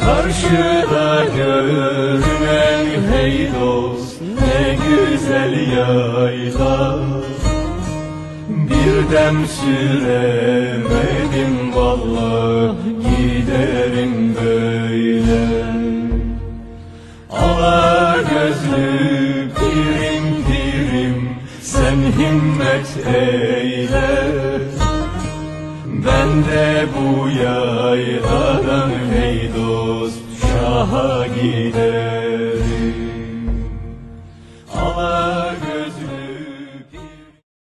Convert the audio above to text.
Karşıda görünen hey dost ne güzel yayla Bir dem süremedim vallahi giderim böyle. Ala gözlü pirim pirim sen himmet eyle. Ben de bu yayladan dost şaha giderim